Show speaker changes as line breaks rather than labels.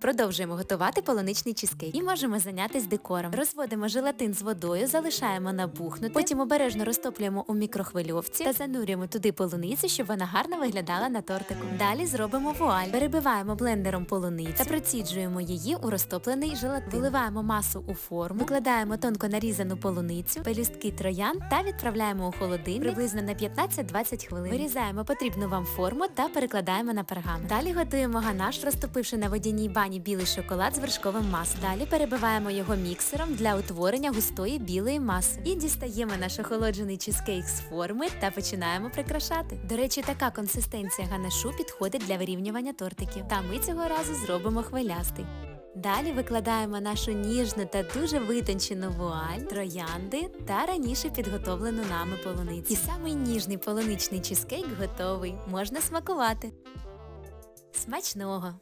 Продовжуємо готувати полуничний чизкейк і можемо зайнятися декором. Розводимо желатин з водою, залишаємо набухнути, потім обережно розтоплюємо у мікрохвильовці та занурюємо туди полуницю, щоб вона гарно виглядала на тортику. Далі зробимо вуаль. Перебиваємо блендером полуницю та проціджуємо її у розтоплений желатин. Виливаємо масу у форму, викладаємо тонко нарізану полуницю, пелюстки троян та відправляємо у холодильник приблизно на 15-20 хвилин. Вирізаємо потрібну вам форму та перекладаємо на пергамент. Далі готуємо ганаш, розтопивши на водяній бані білий шоколад з вершковим маслом. Далі перебиваємо його міксером для утворення густої білої маси. І дістаємо наш охолоджений чизкейк з форми та починаємо прикрашати. До речі, така консистенція ганашу підходить для вирівнювання тортиків. Та ми цього разу зробимо хвилястий. Далі викладаємо нашу ніжну та дуже витончену вуаль, троянди та раніше підготовлену нами полуницю. І самий ніжний полуничний чизкейк готовий. Можна смакувати. Смачного!